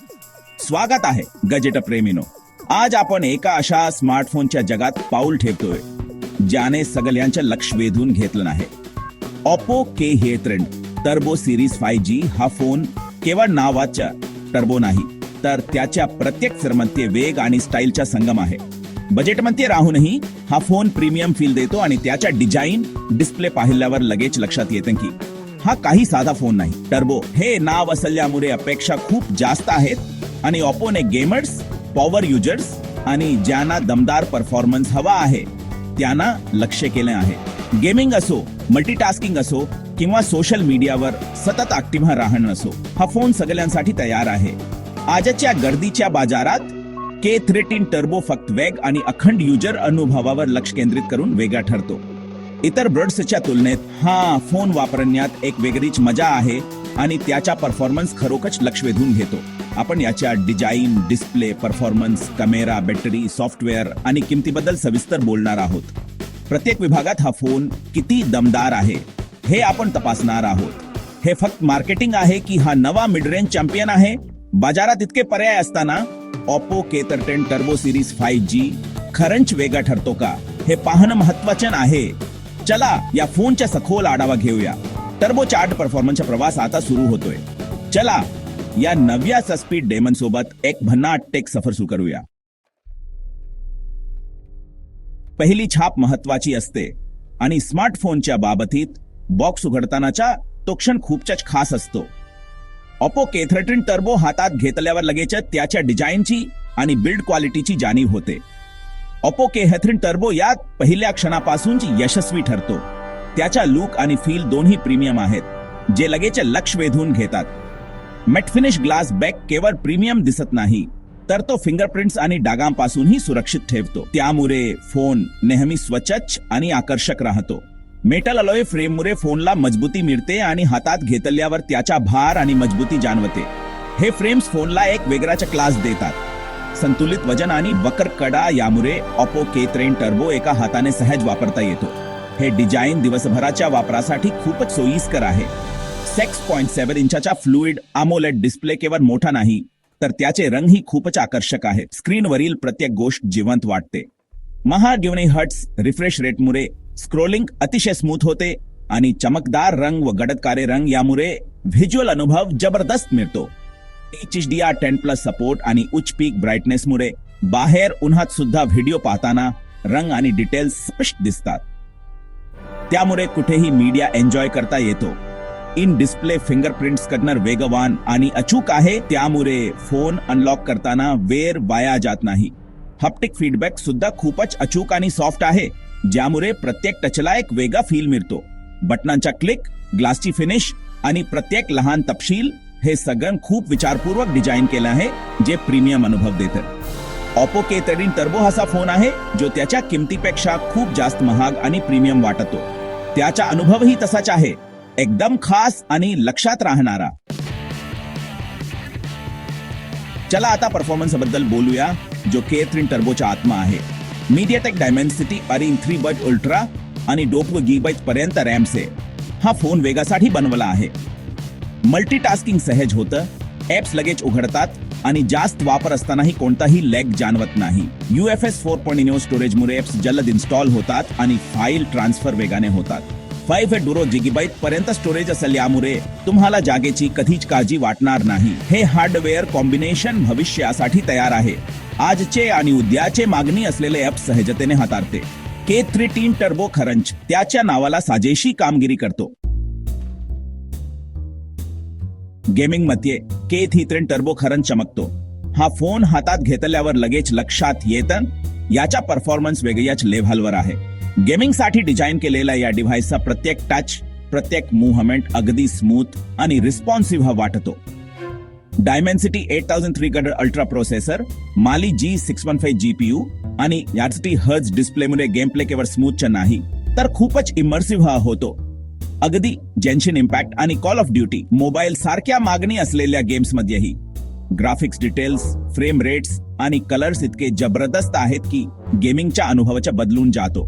स्वागत आहे गजेट प्रेमीनो. आज आपण एका अशा स्मार्टफोनच्या जगात पाऊल ठेवतोय ज्याने सगळ्यांचं लक्ष वेधून घेतलं आहे ओप्पो के हे त्रेंड टर्बो सिरीज फाय जी हा फोन केवळ नावाच्या टर्बो नाही तर त्याच्या प्रत्येकमध्ये वेग आणि स्टाईलचा संगम आहे. बजेटमध्ये राहूनही हा फोन प्रीमियम फील देतो आणि त्याच्या डिझाईन डिस्प्ले पाहिल्यावर लगेच लक्षात येतं की हा काही साधा फोन नाही. टर्बो हे नाव असल्यामुळे अपेक्षा खूप जास्त आहेत. आणि ओपोने गेमर्स पॉवर युजर्स आणि ज्यांना दमदार परफॉर्मन्स हवा आहे त्यांना लक्ष केले आहे. गेमिंग असो मल्टीटास्किंग असो किंवा सोशल मीडियावर सतत ऍक्टिव्ह राहणं असो हा फोन सगळ्यांसाठी तयार आहे. आजच्या गर्दीच्या बाजारात के थ्रेटीन टर्बो फक्त वेग आणि अखंड युजर अनुभवावर लक्ष केंद्रित करून वेगळा ठरतो. इतर ब्रड्सच्या तुलनेत हा फोन वापरण्यात एक वेगळीच मजा आहे आणि त्याचा परफॉर्मन्स खरोखरच लक्ष वेधून घेतो. आपण याच्या design display performance camera battery software आणि किमतीबद्दल सविस्तर बोलणार आहोत. प्रत्येक विभागात हा फोन किती दमदार आहे हे आपण तपासणार आहोत. हे फक्त मार्केटिंग आहे की हा नवा मिड रेंज चॅम्पियन आहे? बाजारात इतके पर्याय असताना ऑप्पो के तर ten turbo series five G खरंच वेगळा ठरतो का? हे पाहणं महत्त्वाचे आहे. चला या फोनच्या सखोल आढावा घेऊया. टर्बो चार्ट परफॉर्मन्सचा प्रवास आता सुरू होतोय. चला या नव्या सस्पीड डेमन सोबत एक भन्नाट टेक सफर सुरू करूया. पहिली छाप महत्वाची असते आणि स्मार्टफोनच्या बाबतीत बॉक्स उघडतानाचा तो क्षण खूपच खास असतो. ऑप्पो केथरटिन टर्बो हातात घेतल्यावर लगेच त्याच्या डिझाईनची आणि बिल्ड क्वालिटीची जाणीव होते. ऑपो के हेथ्रिन टर्बो यात पहिल्या क्षणापासूनची यशस्वी ठरतो. त्याच्या लुक आणि फील दोन्ही प्रीमियम आहेत जे लगेच लक्ष वेधून घेतात. मेटफिनिश ग्लास बॅक केवळ प्रीमियम दिसत नाही तर तो फिंगरप्रिंट्स आणि डागांपासूनही सुरक्षित ठेवतो. त्यामुळे फोन नेहमी स्वच्छ आणि आकर्षक राहतो. मेटल अलॉय फ्रेममुळे फोनला मजबूती मिळते आणि हातात घेतल्यावर त्याचा भार आणि मजबूती जाणवते. हे फ्रेम्स फोनला एक वेगळाचा क्लास देतात. संतुलित वजन आणि वक्र कडा यामुळे ऑपो के त्रेन टर्बो एका हाताने सहज वापरता येतो. हे डिझाईन दिवसभराच्या वापरासाठी खूपच सोयीस्कर आहे. सेक्स पॉईंट सेव्हन इंचाचा फ्लुइड आमोलेट डिस्प्ले केवळ मोठा नाही तर त्याचे रंगही खूपच आकर्षक आहे. स्क्रीनवरील प्रत्येक गोष्ट जिवंत वाटते. महाड्युनी हट्स रिफ्रेश रेटमुळे स्क्रोलिंग अतिशय स्मूथ होते आणि चमकदार रंग व गडदकारे रंग यामुळे व्हिज्युअल अनुभव जबरदस्त मिळतो. H D R ten plus support आणि उच्च पीक ब्राईटनेसमुळे बाहेर उन्हात सुद्धा व्हिडिओ पाहताना रंग आणि डिटेल्स स्पष्ट दिसतात. त्यामुळे कुठेही मीडिया एन्जॉय करता येतो. इन डिस्प्ले फिंगरप्रिंट स्कॅनर वेगवान आणि अचूक आहे त्यामुळे फोन अनलॉक करताना वेर वाया जात नाही. हप्टिक फीडबॅक सुद्धा खूपच अचूक आणि सॉफ्ट आहे ज्यामुळे प्रत्येक टचला एक वेगळा फील मिळतो. बटनांचा क्लिक ग्लासची फिनिश आणि प्रत्येक लहान तपशील हे सगळं खूप विचारपूर्वक डिझाईन केलं आहे जे प्रीमियम अनुभव देतं. ऑप्पो के थर्टीन टर्बो असा फोन आहे जो त्याच्या किमतीपेक्षा खूप जास्त महाग आणि प्रीमियम वाटतो. त्याचा अनुभवही तसाच आहे. एकदम खास आणि लक्षात राहणारा. चला आता परफॉर्मन्सबद्दल बोलूया जो के थ्रीन टर्बोचा आत्मा आहे. मीडियाटेक डायमेन्सिटी अरिंग थ्री बट अल्ट्रा आणि डोप गीबाईट पर्यंत रॅम्स आहे. हा फोन वेगासाठी बनवला आहे. मल्टीटास्किंग सहज होतं. ऍप्स लगेच उघडतात आणि जास्त वापर असतानाही कोणताही लॅग जाणवत नाही. U F S four point स्टोरेजमुळे apps जलद इन्स्टॉल होतात आणि फाईल ट्रान्सफर वेगाने होतात. फाईव्ह डुरो जिगीबाईट पर्यंत स्टोरेज असल्यामुळे तुम्हाला जागेची कधीच काळजी वाटणार नाही. हे हार्डवेअर कॉम्बिनेशन भविष्यासाठी तयार आहे. आजचे आणि उद्याचे मागणी असलेले ऍप सहजतेने हाताळते. के थ्री टीन टर्बो खरंच त्याच्या नावाला साजेशी कामगिरी करतो. गेमिंगमध्ये के थ्री टर्बो खरंच चमकतो. हा फोन हातात घेतल्यावर लगेच लक्षात येतं याचा परफॉर्मन्स वेगळ्याच लेव्हलवर आहे. गेमिंगसाठी डिझाईन केलेला या डिव्हाइसचा प्रत्येक टच प्रत्येक मुव्हमेंट अगदी स्मूथ आणि रिस्पॉन्सिव्ह वाटतो. Dimensity eight thousand three hundred ultra processor Mali G six one five GPU आणि यासाठी हर्ज डिस्प्लेमुळे गेम प्ले केवळ स्मूथच नाही तर खूपच इमर्सिव्ह होतो. अगदी जेन्शन इम्पॅक्ट आणि कॉल ऑफ ड्युटी मोबाईल सारख्या मागणी असलेल्या गेम्समध्येही ग्राफिक्स डिटेल्स फ्रेम रेट्स आणि कलर्स इतके जबरदस्त आहेत की गेमिंगच्या अनुभवाच्या बदलून जातो.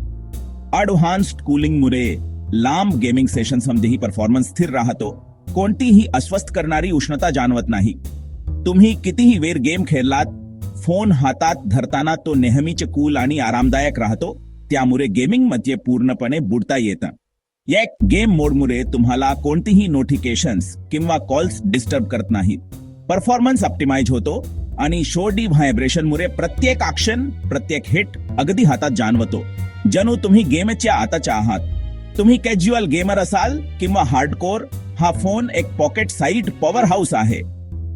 अडव्हान्स्ड कूलिंगमुळे लांब गेमिंग सेशन्समध्येही परफॉर्मन्स स्थिर राहतो. कोणतीही अस्वस्थ करणारी उष्णता जाणवत नाही. तुम्ही कितीही वेळ गेम खेळलात फोन हातात धरताना तो नेहमीचे कूल आणि आरामदायक राहतो. त्यामुळे गेमिंगमध्ये पूर्णपणे बुडता येतं. या गेम मोडमुळे तुम्हाला कोणतीही नोटिफिकेशन्स किंवा कॉल्स डिस्टर्ब करत नाहीत. परफॉर्मन्स ऑप्टिमाइज होतो आणि शोडी व्हायब्रेशनमुळे प्रत्येक ऍक्शन प्रत्येक हिट अगदी हातात जाणवतो. जणू तुम्ही गेमच्या आताच्या आहात. तुम्ही कॅज्युअल गेमर असाल किंवा हार्डकोर हा फोन एक पॉकेट साईड पॉवर हाऊस आहे.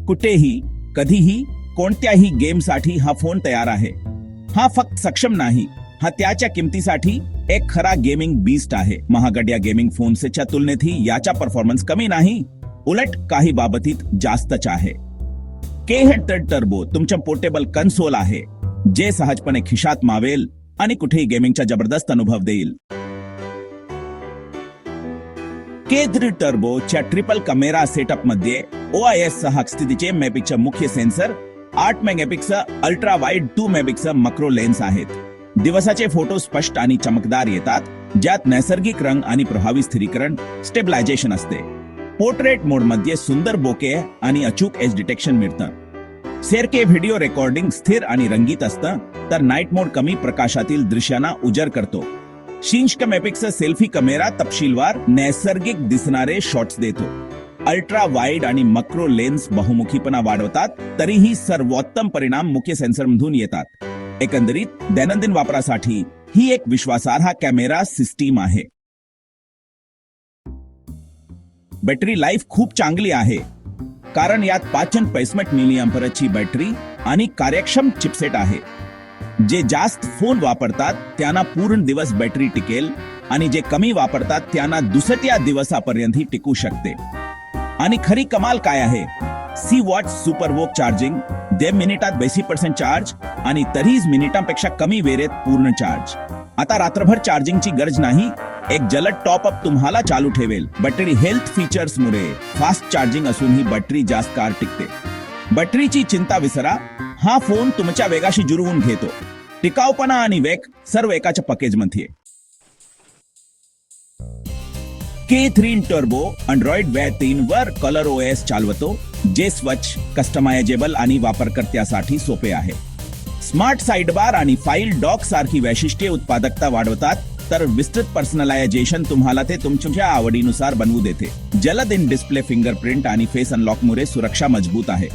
कुठेही कधीही कोणत्याही गेमसाठी हा फोन तयार आहे. हा फक्त सक्षम नाही. हा त्याच्या किमतीसाठी एक खरा गेमिंग बीस्ट आहे. महागड्या गेमिंग फोनच्या तुलनेतही याचा परफॉर्मन्स कमी नाही. उलट काही बाबतीत जास्तच आहे. के हेड टर्बो तुमच्या पोर्टेबल कन्सोल आहे. जे सहजपणे खिशात मावेल आणि कुठेही गेमिंगचा जबरदस्त अनुभव देईल. केद्री टर्बोच्या ट्रिपल कॅमेरा सेटअपमध्ये ओ आय एस सहा स्थितीचे मेपिक्सल मुख्य सेन्सर आठ megapixel ultra wide two megapixel macro lens आहेत. दिवसाचे फोटो स्पष्ट आणि चमकदार येतात ज्यात नैसर्गिक रंग आणि प्रभावी स्थिरीकरण स्टेबलायझेशन असते. पोर्ट्रेट मोडमध्ये सुंदर बोके आणि अचूक एज डिटेक्शन मिळतं. सेरके व्हिडिओ रेकॉर्डिंग स्थिर आणि रंगीत असतं तर नाईट मोड कमी प्रकाशातील दृश्यांना उजर करतो. शिंश मेपिक्सल सेल्फी कॅमेरा तपशीलवार नैसर्गिक दिसणारे शॉट्स देतो. अल्ट्रा वाईड आणि मक्रो लेन्स बहुमुखीपणा वाढवतात तरीही सर्वोत्तम परिणाम मुख्य सेन्सरमधून येतात. एकंदरीत दैनंदिन वापरासाठी ही एक विश्वासार्ह कॅमेरा सिस्टीम आहे. बॅटरी लाईफ खूप चांगली आहे. कारण यात पाचन पैसमेट मिली बॅटरी आणि कार्यक्षम चिपसेट आहे. जे जास्त फोन वापरतात त्यांना पूर्ण दिवस बॅटरी टिकेल आणि जे कमी वापरतात त्यांना दुसऱ्या दिवसापर्यंत टिकू शकते. आणि खरी कमाल काय आहे? सी वॉट सुपर वोक चार्जिंग दे मिनिटात बेसी पर्सेंट चार्ज आणि तरीच मिनिटांपेक्षा कमी वेळेत पूर्ण चार्ज आता रात्रभर चार्जिंगची गरज नाही एक जलद टॉप अप तुम्हाला चालू ठेवेल. बॅटरी हेल्थ फीचर्स मुळे फास्ट चार्जिंग असूनही बॅटरी जास्त काळ टिकते. बॅटरीची चिंता विसरा हा फोन तुमच्या वेगाशी जुळवून घेतो. टिकाऊपणा आणि वेग सर्व एकाच्या पॅकेजमध्ये के थ्री टर्बो अँड्रॉइड वे तीन वर कलर ओ एस चालवतो. जे स्वच्छ कस्टमायजेबल आणि वापरकर्त्यासाठी सोपे आहे. स्मार्ट साइडबार आणि फाईल डॉक सारखी वैशिष्ट्ये उत्पादकता वाढवतात तर विस्तृत पर्सनलायझेशन तुम्हाला ते तुमच्या आवडीनुसार बनवू देते. जलद इन डिस्प्ले फिंगरप्रिंट आणि फेस अनलॉकमुळे सुरक्षा मजबूत आहे.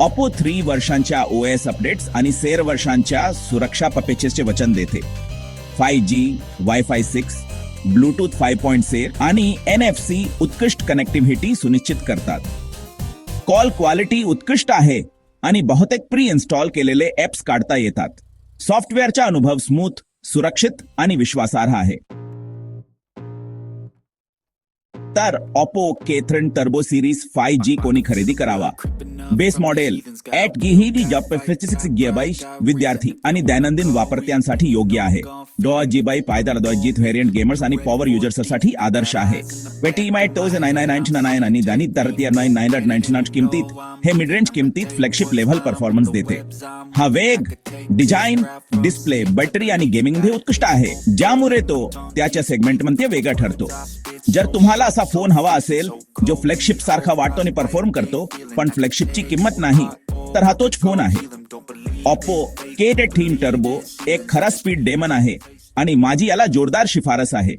ऑपो थ्री वर्षांच्या ओ एस अपडेट्स आणि सेर वर्षांच्या सुरक्षा पपेचेसचे वचन देते. Five G wifi six Bluetooth five point सेर आणि एन एफ सी उत्कृष्ट कनेक्टिव्हिटी सुनिश्चित करतात. कॉल क्वालिटी उत्कृष्ट आहे आणि बहुतेक प्री इन्स्टॉल केलेले ऍप्स काढता येतात. सॉफ्टवेअरचा अनुभव स्मूथ सुरक्षित आणि विश्वासार्ह आहे. तर Oppo K thirteen turbo series five G कोणी खरेदी करावा? बेस मॉडेल ऍट गिहिरी जप सिक्स गिगाबाईट विद्यार्थी आणि दैनंदिन वापरत्यांसाठी योग्य आहे. डॉ. जीबाई पायदार डॉ. व्हेरियंट गेमर्स आणि पॉवर युजर्ससाठी आदर्श आहे. पेटीमाय टोज नाईन नाईन नाईन्टी नाईन आणि दानी तरती नाईन नाईन नाईन्टी नाईन किमतीत. हे मिड रेंज किमतीत फ्लॅगशिप लेव्हल परफॉर्मन्स देते. हा वेग डिझाईन डिस्प्ले बॅटरी आणि गेमिंगमध्ये उत्कृष्ट आहे. ज्यामुळे तो त्याच्या सेगमेंटमध्ये वेगळा ठरतो. जर तुम्हाला असा फोन हवा असेल जो फ्लॅगशिप सारखा वाटतो आणि परफॉर्म करतो पण फ्लॅगशिपची किंमत नाही तर हा तोच फोन आहे. ऑप्पो के टेन टर्बो एक खरा स्पीड डेमन आहे आणि माझी याला जोरदार शिफारस आहे.